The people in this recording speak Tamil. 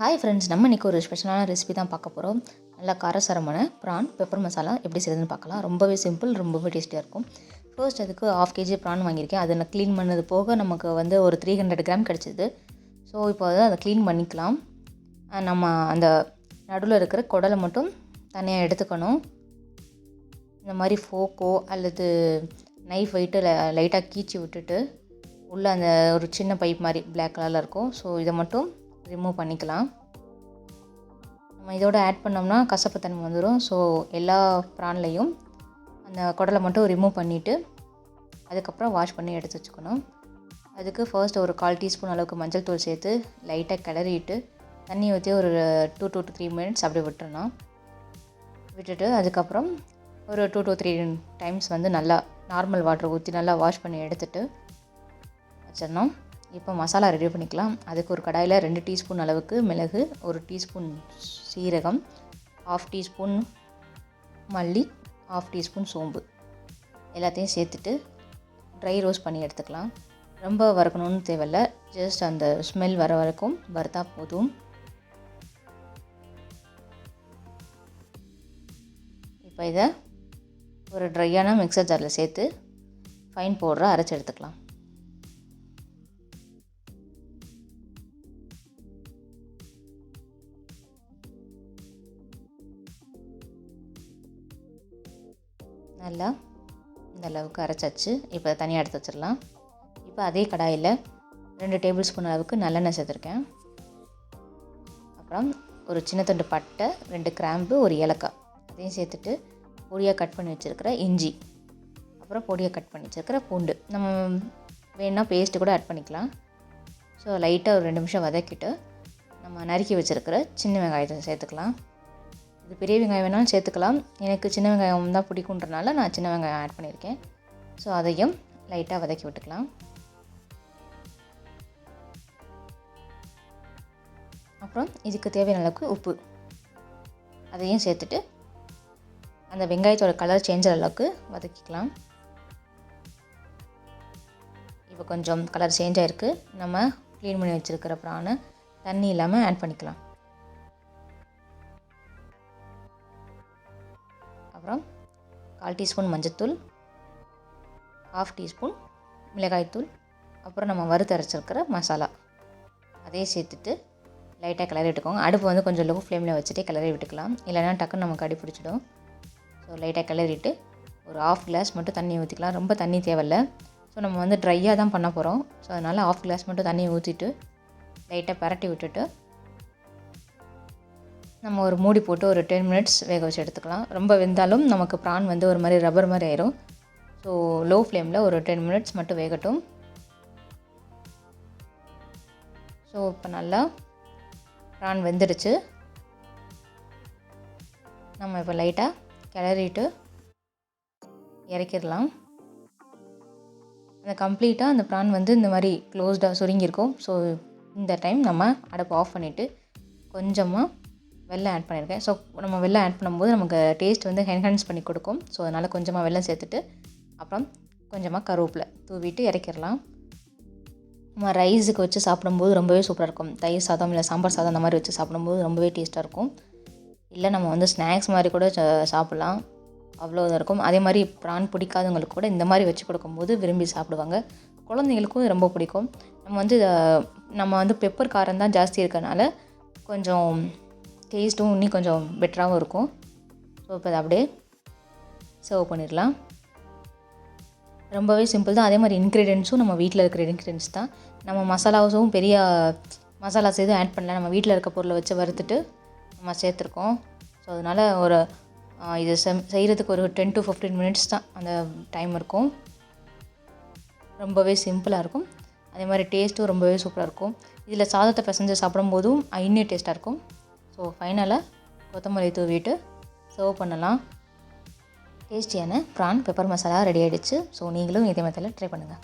ஹாய் ஃப்ரெண்ட்ஸ் நம்ம இன்றைக்கி ஒரு ஸ்பெஷலான ரெசிபி தான் பார்க்க போகிறோம் நல்லா காரசாரமான ப்ரான் பெப்பர் மசாலா எப்படி செய்யுதுன்னு பார்க்கலாம். ரொம்பவே சிம்பிள் ரொம்பவே டேஸ்டியாக இருக்கும். ஃபர்ஸ்ட் அதுக்கு ஆஃப் கேஜி ப்ரான் வாங்கியிருக்கேன். அதை நான் க்ளீன் பண்ணது போக நமக்கு வந்து ஒரு த்ரீ ஹண்ட்ரட் கிராம் கிடச்சிது. ஸோ இப்போ வந்து அதை க்ளீன் பண்ணிக்கலாம். நம்ம அந்த நடுவில் இருக்கிற குடலை மட்டும் தனியாக எடுத்துக்கணும். இந்த மாதிரி ஃபோக்கோ அல்லது நைஃப் வைட்டு லைட்டாக கீச்சி விட்டுட்டு உள்ளே அந்த ஒரு சின்ன பைப் மாதிரி பிளாக் கலரில் இருக்கும். ஸோ இதை மட்டும் ரிமூவ் பண்ணிக்கலாம். நம்ம இதோட ஆட் பண்ணோம்னா கசப்புத்தன்மை வந்துடும் ஸோ எல்லா ப்ரான்லேயும் அந்த குடலை மட்டும் ரிமூவ் பண்ணிவிட்டு அதுக்கப்புறம் வாஷ் பண்ணி எடுத்து வச்சுக்கணும். அதுக்கு ஃபர்ஸ்ட் ஒரு கால் டீஸ்பூன் அளவுக்கு மஞ்சள் தூள் சேர்த்து லைட்டாக கிளறிட்டு தண்ணி ஊற்றி ஒரு டூ டூ த்ரீ மினிட்ஸ் அப்படியே விட்டுறணும். விட்டுட்டு அதுக்கப்புறம் ஒரு டூ டூ த்ரீ டைம்ஸ் வந்து நல்லா நார்மல் வாட்டர் ஊற்றி நல்லா வாஷ் பண்ணி எடுத்துட்டு வச்சிடணும். இப்போ மசாலா ரெடி பண்ணிக்கலாம். அதுக்கு ஒரு கடாயில் ரெண்டு டீஸ்பூன் அளவுக்கு மிளகு ஒரு டீஸ்பூன் சீரகம் ஆஃப் டீஸ்பூன் மல்லி ஆஃப் டீஸ்பூன் சோம்பு. எல்லாத்தையும் சேர்த்துட்டு ட்ரை ரோஸ்ட் பண்ணி எடுத்துக்கலாம். ரொம்ப வறுக்கணும்னு தேவையில்ல. ஜஸ்ட் அந்த ஸ்மெல் வர வரைக்கும் வறுத்தா போதும். இப்போ இதை ஒரு ட்ரையான மிக்சர் ஜாரில் சேர்த்து ஃபைன் பவுடரை அரைச்சி எடுத்துக்கலாம். நல்லா இந்த அளவுக்கு அரைச்சாச்சு. இப்போ தனியாக எடுத்து வச்சிடலாம். இப்போ அதே கடாயில் ரெண்டு டேபிள் ஸ்பூன் அளவுக்கு நல்லெண்ணெய் சேர்த்துருக்கேன். அப்புறம் ஒரு சின்ன துண்டு பட்டை ரெண்டு கிராம்பு ஒரு ஏலக்காய். அதையும் சேர்த்துட்டு பொடியாக கட் பண்ணி வச்சுருக்கிற இஞ்சி. அப்புறம் பொடியாக கட் பண்ணி வச்சுருக்கிற பூண்டு. நம்ம வேணால் பேஸ்ட்டு கூட ஆட் பண்ணிக்கலாம். ஸோ லைட்டாக ஒரு ரெண்டு நிமிஷம் வதக்கிட்டு நம்ம நறுக்கி வச்சுருக்கிற சின்ன வெங்காயத்தை சேர்த்துக்கலாம். இது பெரிய வெங்காயம் வேணாலும் சேர்த்துக்கலாம். எனக்கு சின்ன வெங்காயம் தான் பிடிக்குன்றனால நான் சின்ன வெங்காயம் ஆட் பண்ணியிருக்கேன். ஸோ அதையும் லைட்டாக வதக்கி விட்டுக்கலாம். அப்புறம் இதுக்கு தேவையான அளவுக்கு உப்பு. அதையும் சேர்த்துட்டு அந்த வெங்காயத்தோட கலர் சேஞ்ச் அளவுக்கு வதக்கிக்கலாம். இப்போ கொஞ்சம் கலர் சேஞ்ச் ஆகிருக்கு நம்ம க்ளீன் பண்ணி வச்சுருக்கிற ப்ரானை தண்ணி இல்லாமல் ஆட் பண்ணிக்கலாம். கால் டீஸ்பூன் மஞ்சத்தூள் ஹாஃப் டீஸ்பூன் மிளகாய்த்தூள் அப்புறம் நம்ம வறுத்து அரைச்சிருக்கிற மசாலா. அதையும் சேர்த்துட்டு லைட்டாக கிளறி விட்டுக்கோங்க அடுப்பு வந்து கொஞ்சம் லோ ஃப்ளேமில் வச்சுட்டே கிளறி விட்டுக்கலாம். இல்லைன்னா டக்குன்னு நமக்கு அடி பிடிச்சிடும். ஸோ லைட்டாக கிளறிட்டு ஒரு ஆஃப் கிளாஸ் மட்டும் தண்ணி ஊற்றிக்கலாம் ரொம்ப தண்ணி தேவையில்ல. ஸோ நம்ம வந்து ட்ரையாக தான் பண்ண போகிறோம் ஸோ அதனால் ஆஃப் கிளாஸ் மட்டும் தண்ணி ஊற்றிட்டு லைட்டாக பரட்டி விட்டுட்டு நம்ம ஒரு மூடி போட்டு ஒரு டென் மினிட்ஸ் வேக வச்சு எடுத்துக்கலாம். ரொம்ப வெந்தாலும் நமக்கு ப்ரான் வந்து ஒரு மாதிரி ரப்பர் மாதிரி ஆயிரும். ஸோ லோ ஃப்ளேமில் ஒரு டென் மினிட்ஸ் மட்டும் வேகட்டும். ஸோ இப்போ நல்லா ப்ரான் வெந்துடுச்சு. நம்ம இப்போ லைட்டாக கிளறிட்டு இறக்கிடலாம். அந்த கம்ப்ளீட்டாக அந்த ப்ரான் வந்து இந்த மாதிரி க்ளோஸ்டாக சுருங்கியிருக்கும். ஸோ இந்த டைம் நம்ம அடுப்பு ஆஃப் பண்ணிவிட்டு கொஞ்சமாக வெள்ளம் ஆட் பண்ணியிருக்கேன். ஸோ நம்ம வெள்ளம் ஆட் பண்ணும்போது நமக்கு டேஸ்ட் வந்து என்ஹான்ஸ் பண்ணி கொடுக்கும். ஸோ அதனால் கொஞ்சமாக வெள்ளம் சேர்த்துட்டு அப்புறம் கொஞ்சமாக கருவேப்பிலை தூவிட்டு இறக்கிடலாம். நம்ம ரைஸுக்கு வச்சு சாப்பிடும்போது ரொம்பவே சூப்பராக இருக்கும். தயிர் சாதம் இல்லை சாம்பார் சாதம் அந்த மாதிரி வச்சு சாப்பிடும்போது ரொம்பவே டேஸ்ட்டாக இருக்கும். இல்லை நம்ம வந்து ஸ்நாக்ஸ் மாதிரி கூட ச- சாப்பிட்லாம். அவ்வளோ இதாக இருக்கும். அதே மாதிரி ப்ரான் பிடிக்காதவங்களுக்கு கூட இந்த மாதிரி வச்சு கொடுக்கும்போது விரும்பி சாப்பிடுவாங்க. குழந்தைங்களுக்கும் ரொம்ப பிடிக்கும். நம்ம வந்து நம்ம வந்து பெப்பர் காரம் தான் ஜாஸ்தி இருக்கனால கொஞ்சம் டேஸ்ட்டும் இன்னும் கொஞ்சம் பெட்டராகவும் இருக்கும். ஸோ இப்போ அதை அப்படியே சர்வ் பண்ணிடலாம். ரொம்பவே சிம்பிள் தான். அதே மாதிரி இன்க்ரீடியன்ஸும் நம்ம வீட்டில் இருக்கிற இன்க்ரீடியன்ஸ் தான். நம்ம மசாலாஸும் பெரிய மசாலாஸ் எதுவும் ஆட் பண்ணல. நம்ம வீட்டில் இருக்க பொருளை வச்சு வறுத்துட்டு நம்ம சேர்த்துருக்கோம். ஸோ அதனால் ஒரு இது செம் செய்கிறதுக்கு ஒரு டென் டு ஃபிஃப்டீன் மினிட்ஸ் தான் அந்த டைம் இருக்கும். ரொம்பவே சிம்பிளாக இருக்கும். அதே மாதிரி டேஸ்ட்டும் ரொம்பவே சூப்பராக இருக்கும். இதில் சாதத்தை பிசைஞ்சு சாப்பிடும்போதும் இன்னும் டேஸ்ட்டாக இருக்கும். ஸோ ஃபைனலாக கொத்தமல்லி தூவிட்டு சர்வ் பண்ணலாம். டேஸ்டியான ப்ரான் பெப்பர் மசாலா ரெடி ஆகிடுச்சு ஸோ நீங்களும் இதே மெத்தடில் ட்ரை பண்ணுங்கள்